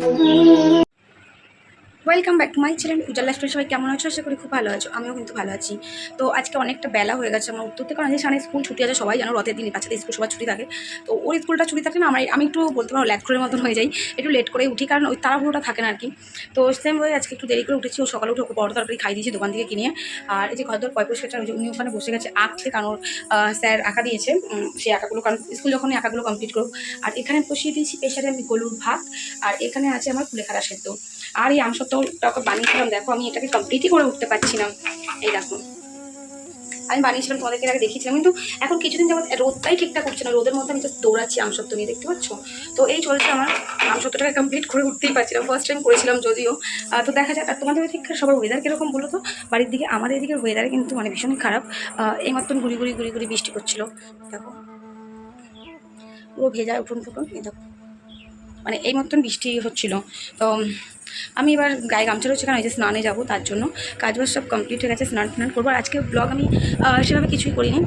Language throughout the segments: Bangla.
嗯 welcome back to my channel Ujjal lifestyle সবাই কেমন আছো? আশা করি খুব ভালো আছো। আমিও কিন্তু ভালো আছি। তো আজকে অনেকটা বেলা হয়ে গেছে। আমার উত্তর থেকে অনেক সামনে স্কুল ছুটি আছে। সবাই জানো রথের দিন বাচ্চাদের স্কুল সবার ছুটি থাকে। তো ওর স্কুলটা ছুটি থাকে না, আমার আমি একটু বলতে পারো ল্যাট করে মতন হয়ে যাই। একটু লেট করে উঠি, কারণ ওই তাড়াহুড়োটা থাকে না আর কি। তো সেম ওই আজকে একটু দেরি করে উঠেছি। ও সকালে উঠে বড় তরকারি খাই দিয়েছি দোকান থেকে কিনে। আর এই যে ঘর দর পয়পরিষ্কার ওই যে উনি ওখানে বসে গেছে আঁকছে কারণ স্যার আঁকা দিয়েছে সেই আঁকাগুলো কারণ স্কুল যখনই আঁকাগুলো কমপ্লিট করুক। আর এখানে বসিয়ে দিয়েছি প্রেশারে আমি গলুর ভাত। আর এখানে আছে আমার কুলেখাড়া সেদ্ধ। আর এই আমসত্ত্বটাকে বানিয়েছিলাম, দেখো আমি এটাকে কমপ্লিটই করে উঠতে পারছি না। এই দেখো। আমি বানিয়েছিলাম, তোমাদেরকে আগে দেখিয়েছিলাম, কিন্তু এখন কিছুদিন যাবত রোদটাই ঠিকঠাক করছে না। রোদের মধ্যে আমি তো দৌড়াচ্ছি আমসত্ত্ব নিয়ে, দেখতে পাচ্ছ? তো এই চলছে আমার আমসত্ত্বটাকে কমপ্লিট করে উঠতেই পারছিলাম ফার্স্ট টাইম করেছিলাম যদিও। তো দেখা যাক, আর তোমাদের দিককার সবার ওয়েদার কীরকম বলো তো? বাড়ির দিকে, আমাদের এদিকের ওয়েদারে কিন্তু মানে ভীষণই খারাপ। এই মতন ঘুরি ঘুরি ঘুরি ঘুরি বৃষ্টি করছিল। দেখো। পুরো ভেজা উঠুন ফুটুন এই দেখো। মানে এই মতন বৃষ্টি হচ্ছিল। তো আমি এবার গায়ে গামছা রয়েছে কারণ এই যে স্নানে যাব, তার জন্য কাজবাজ সব কমপ্লিট হয়ে গেছে, স্নান টান করব। আর আজকে ব্লগ আমি সেভাবে কিছুই করিনি।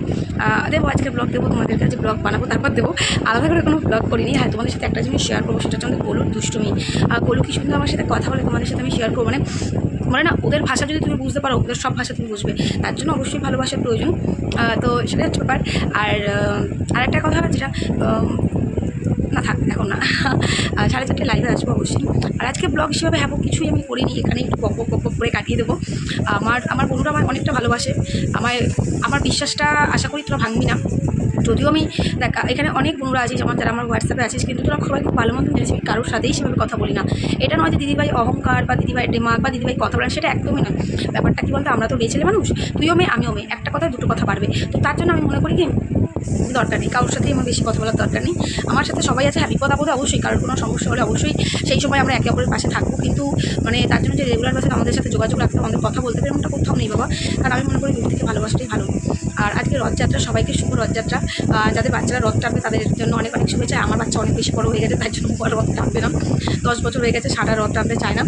দেবো, আজকে ব্লগ দেবো, তোমাদের কাছে ব্লগ বানাবো, তারপর দেবো। আলাদা করে কোনো ব্লগ করিনি হ্যাঁ তোমাদের সাথে একটা জিনিস শেয়ার করব, সেটা হচ্ছে গোলুর দুষ্টুমি। আর গোলু কি সুন্দর আমার সাথে কথা বলে, তোমাদের সাথে আমি শেয়ার করব। মানে মানে না, ওদের ভাষা যদি তুমি বুঝতে পারো, ওদের সব ভাষা তুমি বুঝবে। তার জন্য অবশ্যই ভালোবাসার প্রয়োজন। তো সেটা হচ্ছে ব্যাপার। আর আরেকটা কথা যেটা না থাক, এখন না। সাড়ে চারটে লাইভে আসব অবশ্যই। আর আজকে ব্লগ হিসেবে হ্যাঁ কিছুই আমি করিনি, এখানে একটু বক বক করে কাটিয়ে দেবো। আমার আমার বন্ধুরা আমার অনেকটা ভালোবাসে। আমার আমার বিশ্বাসটা আশা করি তোরা ভাঙবি না। যদিও আমি, দেখ, এখানে অনেক বন্ধুরা আছিস আমার যারা আমার হোয়াটসঅ্যাপে আছিস কিন্তু তোরা সবাই খুব ভালো মতন জেনেছি আমি কারোর সাথেই সেভাবে কথা বলি না। এটা নয় যে দিদিভাই অহংকার বা দিদিভাই ডেমাক বা দিদিভাই কথা বলেন সেটা একদমই না ব্যাপারটা কী বলতো, আমরা তো মেয়ে মানুষ, তুইও মেয়ে, আমিও মেয়ে, একটা কথা দুটো কথা পারবে তো তার জন্য আমি মনে করি কি দরকার নেই। কারোর সাথেই আমার বেশি কথা বলার দরকার নেই। আমার সাথে সবাই আছে হ্যাঁ বিপদ আপদে অবশ্যই, কারোর কোনো সমস্যা হলে অবশ্যই সেই সময় আমরা একে অপরের পাশে থাকব। কিন্তু মানে তার জন্য যে রেগুলার বেসিস আমাদের সাথে যোগাযোগ রাখতে, আমাদের কথা বলতে পারে এমনটা কোথাও নেই বাবা। কারণ আমি মনে করি দূর থেকে ভালোবাসাটাই ভালো। আর আজকে রথযাত্রা, সবাইকে শুভ রথযাত্রা। যাদের বাচ্চারা রথ টানবে তাদের জন্য অনেক অনেক শুভেচ্ছা। আমার বাচ্চা অনেক বেশি বড় হয়ে গেছে, তার জন্য বড় রথ টানবে না। দশ বছর হয়ে গেছে, সারা রথ টানতে চায় না।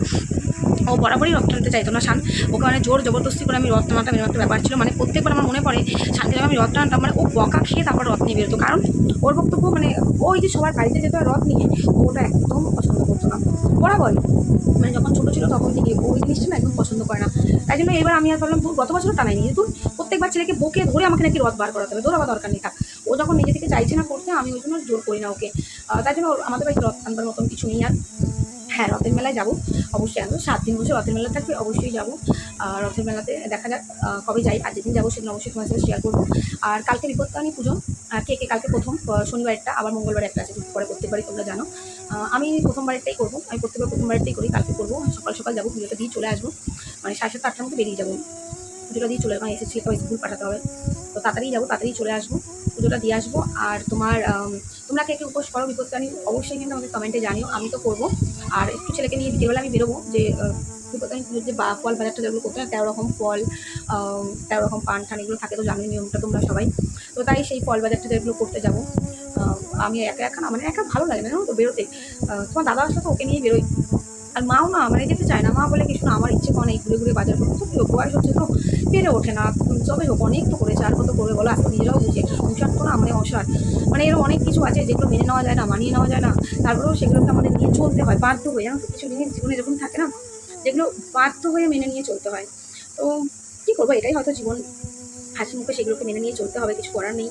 ও বরাবরই রথ টানতে চাইতো না শান। ওকে মানে জোর জবরদস্তি করে আমি রথ টানাটা এরকম একটা ব্যাপার ছিল। মানে প্রত্যেকবার আমার মনে পড়ে শান্তি আমি রথ টানতাম মানে ও বকা খেয়ে তারপর রথ নিয়ে বেরোতো। কারণ ওর বক্তব্য মানে ওই যে সবার বাড়িতে যেত রথ নিয়ে ওটা একদম পছন্দ করতো না। বরাবর মানে যখন ছোটো ছিল তখন থেকে ওই জিনিসটা না একদম পছন্দ করে না। তাই জন্য এবার আমি আর ভাবলাম তুই গত বছর টানাইনি যেহেতু প্রত্যেকবার ছেলেকে বকে ধরে আমাকে নাকি রথ বার করাতে হবে। দৌড়াবার দরকার নেই, থাক। ও যখন নিজে থেকে চাইছে না করতে, আমি ওই জন্য জোর করি না ওকে। তাই জন্য আমাদের বাড়িতে রথ আনবার মতন কিছু নেই আর। হ্যাঁ রথের মেলায় যাব অবশ্যই আসব। সাত দিন বসে রথের মেলা থাকবে অবশ্যই যাব। রথের মেলাতে দেখা যাক কবে যাই আর যেদিন যাব সেদিন অবশ্যই তোমার সাথে শেয়ার করব। আর কালকে বিপত্তানি পুজো কে কে কালকে প্রথম আহ, শনিবারটা আবার মঙ্গলবার একটা আছে পরে প্রত্যেকবারই তোমরা জানো। আমি প্রথমবারেরটাই করব আমি প্রত্যেকবার প্রথমবারটাই করি কালকে করব সকাল সকাল যাব পুজোটা দিয়ে চলে আসব। মানে সাড়ে সাতটা আটটার মধ্যে বেরিয়ে যাব। পুজোটা দিয়ে চলে মানে এসেছি সবাই স্কুল পাঠাতে হবে। তো তাড়াতাড়ি যাব তাড়াতাড়ি চলে আসব পুজোটা দিয়ে আসব। আর তোমার তোমরা কে কে উপোস করো বিপত্তানি অবশ্যই কিন্তু আমাকে কমেন্টে জানিও আমি তো করব। আর একটু ছেলেকে নিয়ে বিকেলবেলা আমি বেরোবো যে যে বা ফল বাজারটা যেগুলো করতে হয়, তেরো রকম ফল তেরো রকম পান ঠান, এগুলো থাকে তো, জানোই নিয়মটা তোমরা সবাই। তো তাই সেই ফল বাজারটা যেগুলো করতে যাব। আমি একা একা মানে একা ভালো লাগে না, জানো তো, বেরোতে। তোমার দাদা আসলে তো ওকে নিয়ে বেরোই। আর মাও না মানে যেতে চায় না। মা বলে কিছু না আমার ইচ্ছে করে এই ঘুরে ঘুরে বাজার করব তো বয়স হচ্ছে তো পেরে ওঠে না। তবে হোক অনেক তো করেছে আর কত করবে বলো? আজকে নিজেরাও বুঝি, একটা সংসার তো না মানে অসার মানে এরকম অনেক কিছু আছে যেগুলো মেনে নেওয়া যায় না, মানিয়ে নেওয়া যায় না। তারপরেও সেগুলোকে আমাদের নিয়ে চলতে হয়, বাধ্য হয়ে। জানো কিছু জিনিস জীবনে এরকম থাকে না, যেগুলো বাধ্য হয়ে মেনে নিয়ে চলতে হয়। তো কী করব? এটাই হয়তো জীবন হাসি মুখে সেগুলোকে মেনে নিয়ে চলতে হবে, কিছু করার নেই।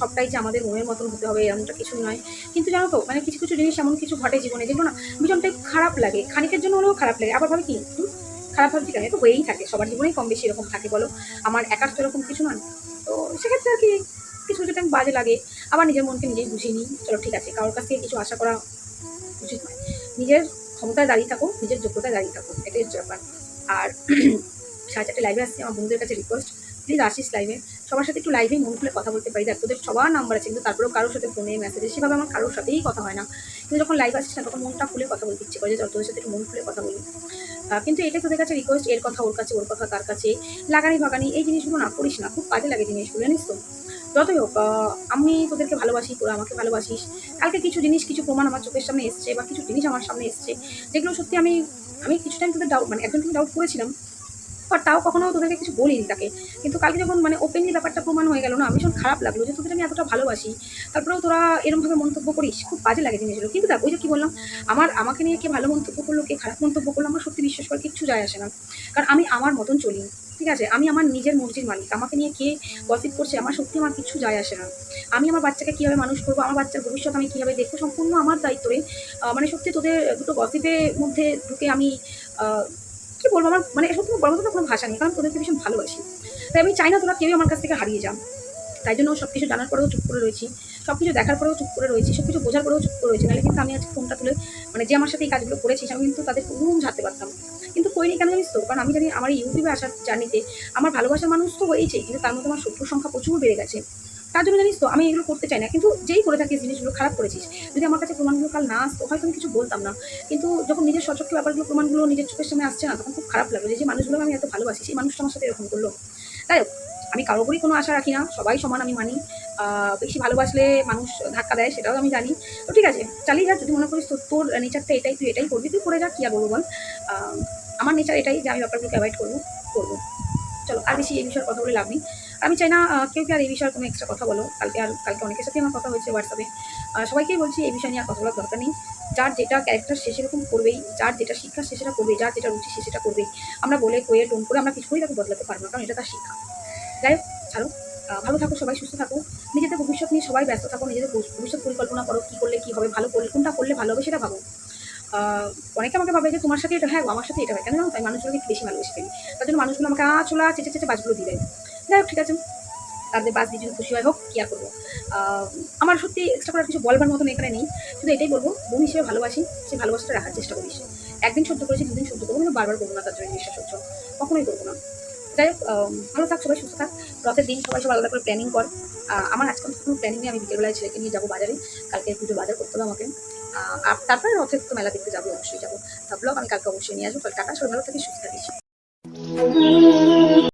সবটাই যে আমাদের মনের মতন হতে হবে, এমনটা কিছু নয়। কিন্তু জানো তো মানে কিছু কিছু জিনিস এমন কিছু ঘটে জীবনে যেগুলো না ভীষণটাই খারাপ লাগে। খানিকের জন্য হলেও খারাপ লাগে। আবার ভাবে কি খারাপ ভাবে ঠিক আছে, তো হয়েই থাকে। সবার জীবনেই কম বেশি এরকম থাকে বলো। আমার একার তো এরকম কিছু নয়। তো সেক্ষেত্রে আর কি, কিছু কিছু টাইম বাজে লাগে। আবার নিজের মনকে নিজেই বুঝিয়ে নিই, চলো ঠিক আছে, কারোর কাছ থেকে কিছু আশা করা উচিত নয়। নিজের ক্ষমতায় দাঁড়িয়ে থাকো, নিজের যোগ্যতায় দাঁড়িয়ে থাকো, এটাই হচ্ছে ব্যাপার। আর সাড়ে চারটে লাইভে আসছে, আমার বন্ধুদের কাছে রিকোয়েস্ট প্লিজ আসিস লাইভে সবার সাথে একটু লাইভেই মন খুলে কথা বলতে পারি। দেখ, তোদের সবার নাম্বার আছে, কিন্তু তারপরেও কারোর সাথে ফোনে মেসেজে সেভাবে আমার কারোর সাথেই কথা হয় না। কিন্তু যখন লাইভ আসিস না, তখন মনটা খুলে কথা বলতে ইচ্ছে করে যে তোদের সাথে একটু মন খুলে কথা বলি। কিন্তু এটাই তোদের কাছে রিকোয়েস্ট এর কথা ওর কাছে, ওর কথা তার কাছে, লাগানি বাগানি এই জিনিসগুলো না করিস না। খুব কাজে লাগে জিনিসগুলো, জানিস তো। যতই হোক আমি তোদেরকে ভালোবাসি, তোরা আমাকে ভালোবাসিস। কালকে কিছু জিনিস, কিছু প্রমাণ আমার চোখের সামনে এসছে বা কিছু জিনিস আমার সামনে এসছে, যেগুলো সত্যি আমি আমি কিছু টাইম তোদের ডাউট মানে একজন থেকে ডাউট করেছিলাম। আর তাও কখনো তোদেরকে কিছু বলিনি তাকে। কিন্তু কালকে যখন মানে ওপেনলি ব্যাপারটা প্রমাণ হয়ে গেল না, ভীষণ খারাপ লাগল যে তোদের আমি এতটা ভালোবাসি। তারপরেও তোরা এরমভাবে মন্তব্য করিস, খুব বাজে লাগে জিনিসগুলো। কিন্তু দেখ, ওই যে কী বললাম, আমার, আমাকে নিয়ে কে ভালো মন্তব্য করল, কে খারাপ মন্তব্য করল, আমার সত্যি বিশ্বাস করে কিচ্ছু যায় আসে না। কারণ আমি আমার মতন চলি, ঠিক আছে? আমি আমার নিজের মর্জির মালিক। আমাকে নিয়ে কে গসিপ করছে, আমার সত্যি আমার কিছু যায় আসে না। আমি আমার বাচ্চাকে কীভাবে মানুষ করব, আমার বাচ্চার ভবিষ্যৎ আমি কীভাবে দেখব, সম্পূর্ণ আমার দায়িত্ব মানে সত্যি তোদের দুটো গসিপের মধ্যে ঢুকে আমি কি বলব আমার মানে সত্যি বড় মতো কোনো ভাষা নেই, কারণ তোদেরকে ভীষণ ভালোবাসি। তাই আমি চাই না তোরা কেউই আমার কাছ থেকে হারিয়ে যান তাই জন্য সব কিছু জানার পরেও চুপ করে রয়েছি। সব কিছু দেখার পরেও চুপ করে রয়েছি, সব কিছু বোঝার পরেও চুপ করে রয়েছি। নাহলে কিন্তু আমি আজকে ফোনটা তুলে মানে যে আমার সাথে এই কাজগুলো করেছিস, আমি কিন্তু তাদের রুম ঝাড়তে পারতাম কিন্তু কই করিনি কেন জানিস তো? কারণ আমি জানি আমার ইউটিউবে আসার জার্নিতে আমার ভালোবাসার মানুষ তো হয়েছেই কিন্তু তার মধ্যে আমার শত্রুর সংখ্যা প্রচুর বেড়ে গেছে। তার জন্য জানিস তো, আমি এগুলো করতে চাই না। কিন্তু যেই করে থাকিস জিনিসগুলো, খারাপ করেছিস। যদি আমার কাছে প্রমাণগুলো কাল না আসতো, হয়তো আমি কিছু বলতাম না। কিন্তু যখন নিজের সচক্ষে ব্যাপারগুলো, প্রমাণগুলো নিজের চোখের সামনে আসছে না, তখন খুব খারাপ লাগে যে মানুষগুলো আমি এত ভালোবাসি, সেই মানুষটা আমার সাথে এরকম করল। তাই আমি কারও উপরই কোনো আশা রাখি না, সবাই সমান আমি মানি। বেশি ভালোবাসলে মানুষ ধাক্কা দেয়, সেটাও আমি জানি। তো ঠিক আছে, চালিয়ে যা, যদি মনে করিস তোর তোর নেচারটা এটাই, তুই এটাই করবি, তুই করে যা, কি আর বলব বল? আমার নেচার এটাই যে আমি ব্যাপারগুলোকে অ্যাভয়েড করব করব। চলো, আর বেশি এই বিষয়ে কথা বলে লাভ নেই। আমি চাই না কেউ কি আর এই বিষয়ে কোনো এক্সট্রা কথা বলো। কালকে আর কালকে অনেকের সাথে আমার কথা হয়েছে হোয়াটসঅ্যাপে সবাইকেই বলছি এই বিষয় নিয়ে আর কথা বলার দরকার নেই। যার যেটা ক্যারেক্টার সে সেরকম করবেই, যার যেটা শিক্ষা সে সেটা করবেই, যার যেটা রুচি সে সেটা করবেই। আমরা বলে, কয়ে টোন করে আমরা কিছুই তাকে বদলাতে পারব না, কারণ এটা তার শিক্ষা। যাই হোক, ছাড়ো। ভালো থাকো সবাই, সুস্থ থাকো। নিজেদের ভবিষ্যৎ নিয়ে সবাই ব্যস্ত থাকো, নিজেদের ভবিষ্যৎ পরিকল্পনা করো, কী করলে কী হবে, ভালো করলে কোনটা করলে ভালো হবে সেটা ভাবো। অনেকে আমাকে ভাবে যে তোমার সাথে এটা হ্যাঁ আমার সাথে এটা হয়। কেন তাই মানুষগুলোকে বেশি ভালোবেসে ফেলি। তার জন্য মানুষগুলো আমাকে আ, চলা, চেঁচে চেঁচে বাসগুলো দিয়ে দেয়। যাই হোক, ঠিক আছে। তাদের বাস দিয়ে যদি খুশি হয়, হোক, কি আর করব? আমার সত্যি এক্সট্রা করার কিছু বলবার মতন এখানে নেই। শুধু এটাই বলব, বোন হিসেবে ভালোবাসি, সেই ভালোবাসাটা রাখার চেষ্টা করিস। একদিন সহ্য করেছি, দুদিন সহ্য করব, কিন্তু বারবার করব না, তার জন্য জিনিসটা সহ্য কখনোই করব না। যাই হোক ভালো থাক, সবাই সুস্থ থাক। রথের দিন সবাই সবাই আলাদা করে প্ল্যানিং কর। আমার আজকাল কোনো প্ল্যানিং নেই, আমি বিকেলবেলায় ছেলেকে নিয়ে যাব বাজারে। কালকে পুজো বাজার করতে হবে আমাকে। আর তারপরে তো মেলা দেখতে যাব, অবশ্যই যাব। ব্লগ আমি কালকে অবশ্যই নিয়ে আসব টাটা সবাই থেকে সুস্থ থাকিস